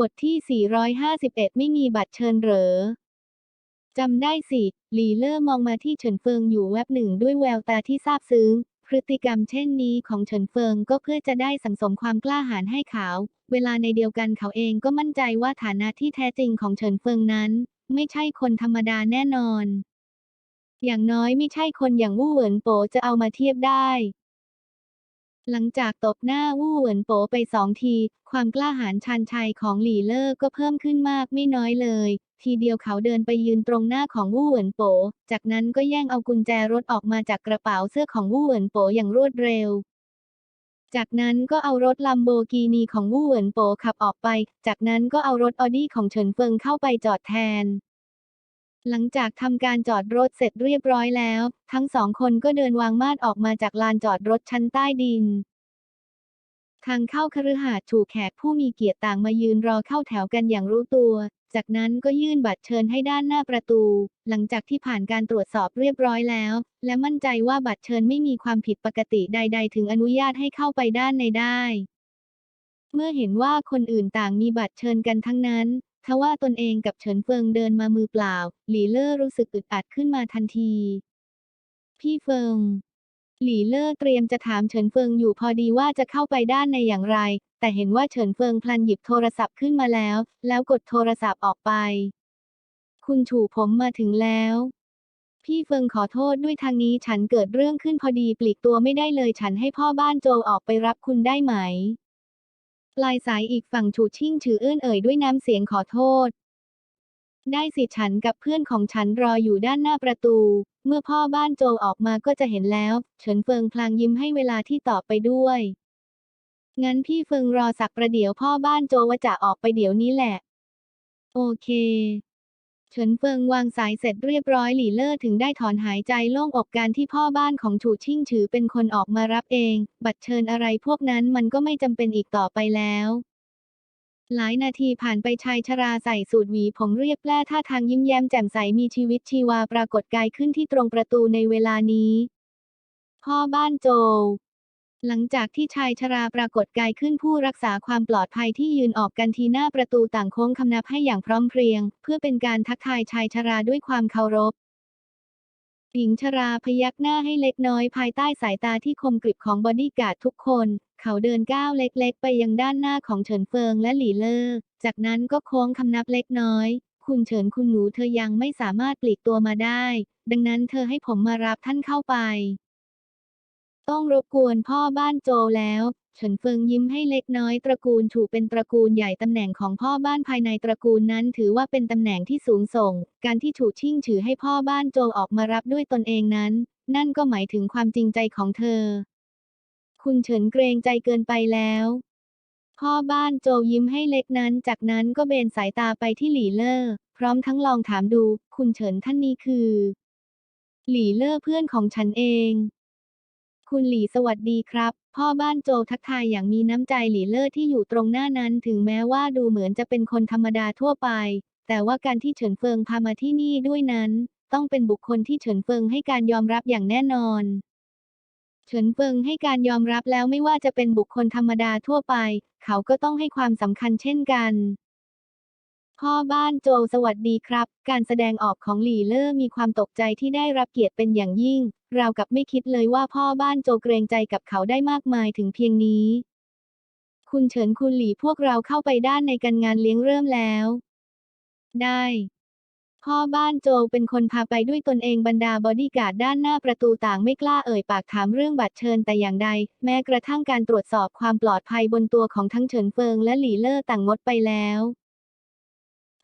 บทที่ 451 ไม่มีบัตรเชิญเหรอ จำได้สิ หลีเล่อมองมาที่เฉินเฟิงอยู่แวบหนึ่งด้วยแววตาที่ซาบซึ้ง พฤติกรรมเช่นนี้ของเฉินเฟิงก็เพื่อจะได้สังสมความกล้าหาญให้เขา เวลาในเดียวกันเขาเองก็มั่นใจว่าฐานะที่แท้จริงของเฉินเฟิงนั้น ไม่ใช่คนธรรมดาแน่นอน อย่างน้อยไม่ใช่คนอย่างวู่เหวินโปจะเอามาเทียบได้ หลังจากตบหน้าวู่เหวินโปไปสองที ความกล้าหาญชาญชัยของหลี่เล่อก็เพิ่มขึ้นมากไม่น้อยเลย ทีเดียวเขาเดินไปยืนตรงหน้าของวู่เหวินโป จากนั้นก็แย่งเอากุญแจรถออกมาจากกระเป๋าเสื้อของวู่เหวินโปอย่างรวดเร็ว จากนั้นก็เอารถลัมโบกินีของวู่เหวินโปขับออกไป จากนั้นก็เอารถออดี้ของเฉินเฟิงเข้าไปจอดแทน หลังจากทำการจอดรถเสร็จเรียบร้อยแล้ว ทั้งสองคนก็เดินวางมาดออกมาจากลานจอดรถชั้นใต้ดิน ทางเข้าคฤหาสน์ถูกแขกผู้มีเกียรติต่างมายืนรอเข้าแถวกันอย่างรู้ตัว จากนั้นก็ยื่นบัตรเชิญให้ด้านหน้าประตู หลังจากที่ผ่านการตรวจสอบเรียบร้อยแล้ว และมั่นใจว่าบัตรเชิญไม่มีความผิดปกติใด ๆ ถึงอนุญาตให้เข้าไปด้านในได้เมื่อเห็นว่าคนอื่นต่างมีบัตรเชิญกันทั้งนั้น ทว่าตนเองกับเฉินเฟิงเดินมามือเปล่า หลี่เล่อรู้สึกอึดอัดขึ้นมาทันที พี่เฟิง หลี่เล่อเตรียมจะถามเฉินเฟิงอยู่พอดีว่าจะเข้าไปด้านในอย่างไร แต่เห็นว่าเฉินเฟิงพลันหยิบโทรศัพท์ขึ้นมาแล้ว แล้วกดโทรศัพท์ออกไป คุณฉูผมมาถึงแล้ว พี่เฟิงขอโทษด้วยทางนี้ฉันเกิดเรื่องขึ้นพอดีปลีกตัวไม่ได้เลยฉันให้พ่อบ้านโจออกไปรับคุณได้ไหม ปลายสายอีกฝั่งฉูชิ่งถือเอื้อนเอ่ยด้วยน้ำเสียงขอโทษ ได้สิฉันกับเพื่อนของฉันรออยู่ด้านหน้าประตู เมื่อพ่อบ้านโจออกมาก็จะเห็นแล้ว เฉินเฟิงพลางยิ้มให้เวลาที่ตอบไปด้วย งั้นพี่เฟิงรอสักประเดี๋ยวพ่อบ้านโจว่าจะออกไปเดี๋ยวนี้แหละ โอเค ฉินเฟิงวางสายเสร็จเรียบร้อยหลี่เล่อถึงได้ถอนหายใจโล่งอกการที่พ่อบ้านของฉูชิ่งถือเป็นคนออกมารับเอง บัตรเชิญอะไรพวกนั้นมันก็ไม่จำเป็นอีกต่อไปแล้วหลายนาทีผ่านไปชายชราใส่สูทหวีผมเรียบแปร่ท่าทางยิ้มแย้มแจ่มใสมีชีวิตชีวาปรากฏกายขึ้นที่ตรงประตูในเวลานี้ พ่อบ้านโจ หลังจากที่ชายชราปรากฏกายขึ้นผู้รักษาความปลอดภัยที่ยืนออกกันทีหน้าประตูต่างโค้งคำนับให้อย่างพร้อมเพรียง เพื่อเป็นการทักทายชายชราด้วยความเคารพหญิงชราพยักหน้าให้เล็กน้อยภายใต้สายตาที่คมกริบของบอดี้การ์ดทุกคน เขาเดินก้าวเล็กๆ ไปยังด้านหน้าของเฉินเฟิงและหลี่เล่อจากนั้นก็โค้งคำนับเล็กน้อย คุณเฉินคุณหนูเธอยังไม่สามารถปลีกตัวมาได้ ดังนั้นเธอให้ผมมารับท่านเข้าไป ต้องรบกวนพ่อบ้านโจแล้วเฉินเฟิงยิ้มให้เล็กน้อยตระกูลถูกเป็นตระกูลใหญ่ตำแหน่งของพ่อบ้านภายในตระกูลนั้นถือว่าเป็นตำแหน่งที่สูงส่ง การที่ถูกชิ่งถือให้พ่อบ้านโจออกมารับด้วยตนเองนั้น นั่นก็หมายถึงความจริงใจของเธอ คุณเฉินเกรงใจเกินไปแล้ว พ่อบ้านโจยิ้มให้เล็กนั้น จากนั้นก็เบนสายตาไปที่หลี่เล่อพร้อมทั้งลองถามดู คุณเฉินท่านนี้คือ หลี่เล่อเพื่อนของฉันเอง คุณหลี่สวัสดีครับ พ่อบ้านโจทักทายอย่างมีน้ำใจหลี่เล่อที่อยู่ตรงหน้านั้น ถึงแม้ว่าดูเหมือนจะเป็นคนธรรมดาทั่วไป แต่ว่าการที่เฉินเฟิงพามาที่นี่ด้วยนั้น ต้องเป็นบุคคลที่เฉินเฟิงให้การยอมรับอย่างแน่นอน เฉินเฟิงให้การยอมรับแล้วไม่ว่าจะเป็นบุคคลธรรมดาทั่วไป เขาก็ต้องให้ความสำคัญเช่นกันพ่อบ้านโจสวัสดีครับ การแสดงออกของหลี่เล่อมีความตกใจที่ได้รับเกียรติเป็นอย่างยิ่ง ราวกับไม่คิดเลยว่าพ่อบ้านโจเกรงใจกับเขาได้มากมายถึงเพียงนี้ คุณเฉินคุณหลี่พวกเราเข้าไปด้านในกันงานเลี้ยงเริ่มแล้ว ได้ พ่อบ้านโจเป็นคนพาไปด้วยตนเองบรรดาบอดี้การ์ดด้านหน้าประตูต่างไม่กล้าเอ่ยปากถามเรื่องบัตรเชิญแต่อย่างใด แม้กระทั่งการตรวจสอบความปลอดภัยบนตัวของทั้งเฉินเฟิงและหลี่เล่อต่างงดไปแล้ว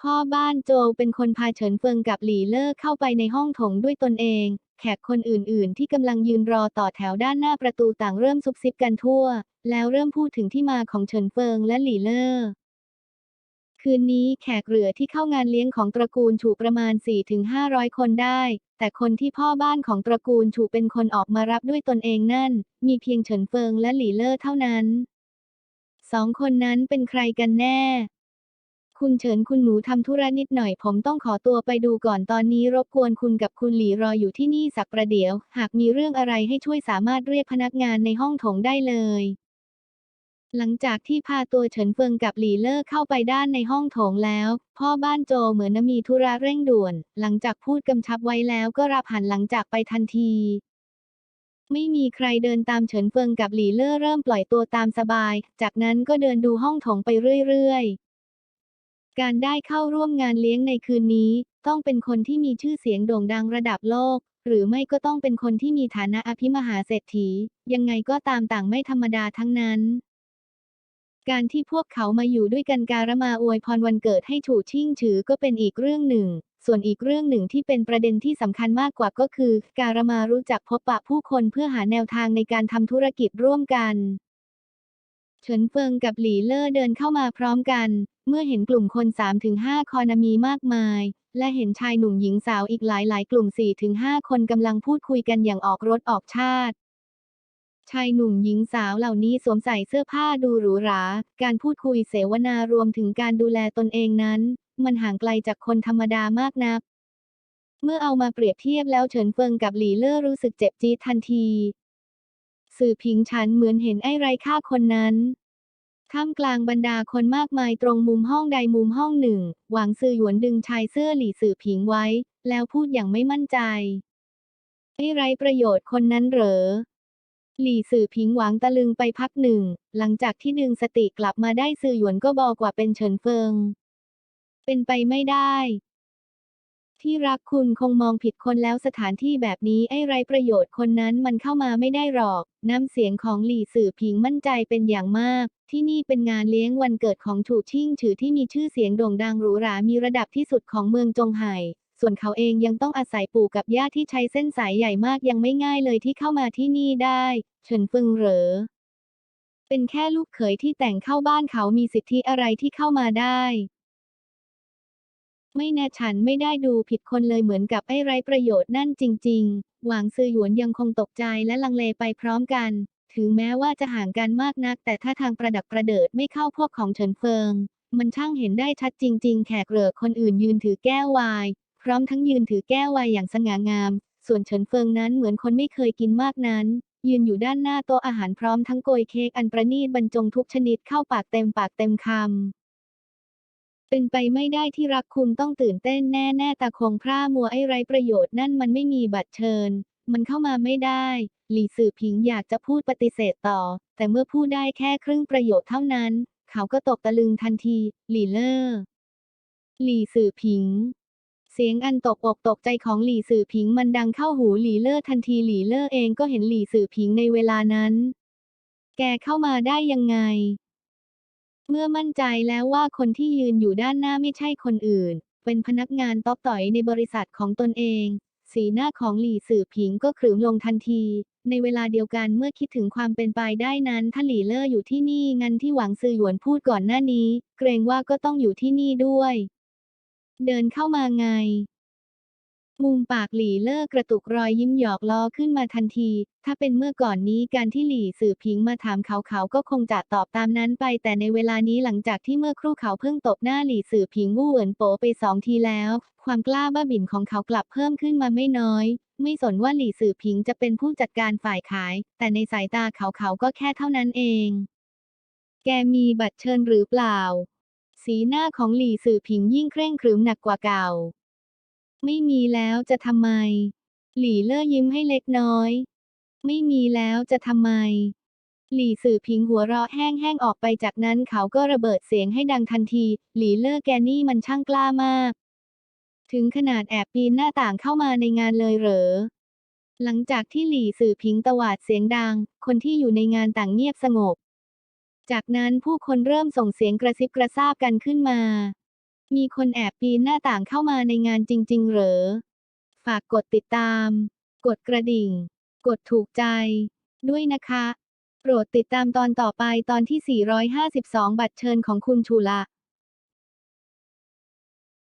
พ่อบ้านโจเป็นคนพาเฉินเฟิงกับหลี่เล่อเข้าไปในห้องโถงด้วยตนเอง แขกคนอื่นๆ ที่กำลังยืนรอต่อแถวด้านหน้าประตูต่างเริ่มซุบซิบกันทั่ว แล้วเริ่มพูดถึงที่มาของเฉินเฟิงและหลี่เล่อคืนนี้แขกเหลือที่เข้างานเลี้ยงของตระกูลฉูประมาณ 4-500 คนได้ แต่คนที่พ่อบ้านของตระกูลฉูเป็นคนออกมารับด้วยตนเองนั่น มีเพียงเฉินเฟิงและหลี่เล่อเท่านั้น สองคนนั้นเป็นใครกันแน่ คุณเฉินคุณหนูทำธุระนิดหน่อย ผมต้องขอตัวไปดูก่อนตอนนี้รบกวนคุณกับคุณหลีรออยู่ที่นี่สักประเดี๋ยว หากมีเรื่องอะไรให้ช่วยสามารถเรียกพนักงานในห้องโถงได้เลย หลังจากที่พาตัวเฉินเฟิงกับหลี่เล่อเข้าไปด้านในห้องโถงแล้ว พ่อบ้านโจเหมือนมีธุระเร่งด่วน หลังจากพูดกำชับไว้แล้วก็รับหันหลังจากไปทันทีไม่มีใครเดินตามเฉินเฟิงกับหลี่เล่อเริ่มปล่อยตัวตามสบาย จากนั้นก็เดินดูห้องโถงไปเรื่อยๆ การได้เข้าร่วมงานเลี้ยงในคืนนี้ ต้องเป็นคนที่มีชื่อเสียงโด่งดังระดับโลก หรือไม่ก็ต้องเป็นคนที่มีฐานะอภิมหาเศรษฐี ยังไงก็ตามต่างไม่ธรรมดาทั้งนั้น การที่พวกเขามาอยู่ด้วยกันการมาอวยพรวันเกิดให้ฉูชิ่งฉือก็เป็นอีกเรื่องหนึ่ง ส่วนอีกเรื่องหนึ่งที่เป็นประเด็นที่สำคัญมากกว่าก็คือ การมารู้จักพบปะผู้คนเพื่อหาแนวทางในการทำธุรกิจร่วมกัน เฉินเฟิงกับหลี่เล่อเดินเข้ามาพร้อมกัน เมื่อเห็นกลุ่มคน 3-5 คอนามีมากมาย และเห็นชายหนุ่มหญิงสาวอีกหลายหลายกลุ่ม 4-5 คนกำลังพูดคุยกันอย่างออกรถออกชาติ ชายหนุ่มหญิงสาวเหล่านี้สวมใส่เสื้อผ้าดูหรูหรา การพูดคุยเสวนารวมถึงการดูแลตนเองนั้น มันห่างไกลจากคนธรรมดามากนักเมื่อเอามาเปรียบเทียบแล้วเฉินเฟิงกับหลี่เล่อรู้สึกเจ็บจี๊ดทันที สื่อผิงฉันเหมือนเห็นไอ้ไรค่าคนนั้นท่ามกลางบรรดาคนมากมายตรงมุมห้องใดมุมห้องหนึ่ง หวังซือหยวนดึงชายเสื้อหลี่สื่อผิงไว้ แล้วพูดอย่างไม่มั่นใจ ไอ้ไรประโยชน์คนนั้นเหรอ หลี่สื่อผิงหวังตะลึงไปพักหนึ่ง หลังจากที่ดึงสติกลับมาได้ซือหยวนก็บอกว่าเป็นเฉินเฟิง เป็นไปไม่ได้ ที่รักคุณคงมองผิดคนแล้วสถานที่แบบนี้ไอ้ไรประโยชน์คนนั้นมันเข้ามาไม่ได้หรอก น้ำเสียงของหลี่สื่อผิงมั่นใจเป็นอย่างมาก ที่นี่เป็นงานเลี้ยงวันเกิดของฉูชิ่งฉือที่มีชื่อเสียงโด่งดังหรูหรา มีระดับที่สุดของเมืองจงไห่ส่วนเขาเองยังต้องอาศัยปู่กับย่าที่ใช้เส้นสายใหญ่มากยังไม่ง่ายเลยที่เข้ามาที่นี่ได้เฉินฟึงเหรอ เป็นแค่ลูกเขยที่แต่งเข้าบ้านเขามีสิทธิอะไรที่เข้ามาได้ ไม่แน่ฉันไม่ได้ดูผิดคนเลยเหมือนกับไอ้ไรประโยชน์นั่นจริง ๆ หวางซือหยวนยังคงตกใจและลังเลไปพร้อมกัน ถึงแม้ว่าจะห่างกันมากนัก แต่ถ้าทางประดับประเดิดไม่เข้าพวกของเฉินเฟิง มันช่างเห็นได้ชัดจริง ๆ แขกเหลือคนอื่นยืนถือแก้วไวน์พร้อมทั้งยืนถือแก้วไวน์อย่างสง่างาม ส่วนเฉินเฟิงนั้นเหมือนคนไม่เคยกินมากนั้น ยืนอยู่ด้านหน้าโต๊ะอาหารพร้อมทั้งโกยเค้กอันประณีตบรรจงทุกชนิดเข้าปากเต็มปากเต็มคำ เป็นไปไม่ได้ที่รักคุณต้องตื่นเต้นแน่แน่ตาคงพร่ามัวไอ้ไรประโยชน์นั่นมันไม่มีบัตรเชิญ มันเข้ามาไม่ได้ หลี่สื่อผิงอยากจะพูดปฏิเสธต่อ แต่เมื่อพูดได้แค่ครึ่งประโยชน์เท่านั้น เขาก็ตกตะลึงทันที หลี่เลอร์หลี่สื่อผิง เสียงอันตกอกตกใจของหลี่สื่อผิงมันดังเข้าหูหลี่เล่อทันทีหลี่เล่อเองก็เห็นหลี่สื่อผิงในเวลานั้น แกเข้ามาได้ยังไง เมื่อมั่นใจแล้วว่าคนที่ยืนอยู่ด้านหน้าไม่ใช่คนอื่น เป็นพนักงานต๊อกต่อยในบริษัทของตนเอง สีหน้าของหลี่สื่อผิงก็ขรึมลงทันที ในเวลาเดียวกันเมื่อคิดถึงความเป็นไปได้นั้นถ้าหลี่เล่ออยู่ที่นี่งั้นที่หวังซือหยวนพูดก่อนหน้านี้ เกรงว่าก็ต้องอยู่ที่นี่ด้วย เดินเข้ามาไง มุมปากหลี่เลิกกระตุกรอยยิ้มหยอกล้อขึ้นมาทันที ถ้าเป็นเมื่อก่อนนี้การที่หลี่สื่อพิงมาถามเขาเขาก็คงจะตอบตามนั้นไป แต่ในเวลานี้หลังจากที่เมื่อครู่เขาเพิ่งตบหน้าหลี่สื่อพิงวู่เหวินโปไปสองทีแล้ว ความกล้าบ้าบิ่นของเขากลับเพิ่มขึ้นมาไม่น้อย ไม่สนว่าหลี่สื่อพิงจะเป็นผู้จัดการฝ่ายขาย แต่ในสายตาเขาเขาก็แค่เท่านั้นเอง แกมีบัตรเชิญหรือเปล่า สีหน้าของหลี่สื่อผิงยิ่งเคร่งครึมหนักกว่าเก่า ไม่มีแล้วจะทำไม หลี่เล่อยิ้มให้เล็กน้อย ไม่มีแล้วจะทำไม หลี่สื่อผิงหัวเราะแห้งๆออกไปจากนั้นเขาก็ระเบิดเสียงให้ดังทันที หลี่เล่อแกนี่มันช่างกล้ามาก ถึงขนาดแอบปีนหน้าต่างเข้ามาในงานเลยเหรอ หลังจากที่หลี่สื่อผิงตวาดเสียงดัง คนที่อยู่ในงานต่างเงียบสงบ จากนั้นผู้คนเริ่มส่งเสียงกระซิบกระซาบกันขึ้นมา มีคนแอบปีนหน้าต่างเข้ามาในงานจริง ๆ เหรอ ฝากกดติดตาม กดกระดิ่ง กดถูกใจ ด้วยนะคะ โปรดติดตามตอนต่อไปตอนที่ 452 บัตรเชิญของคุณชูละ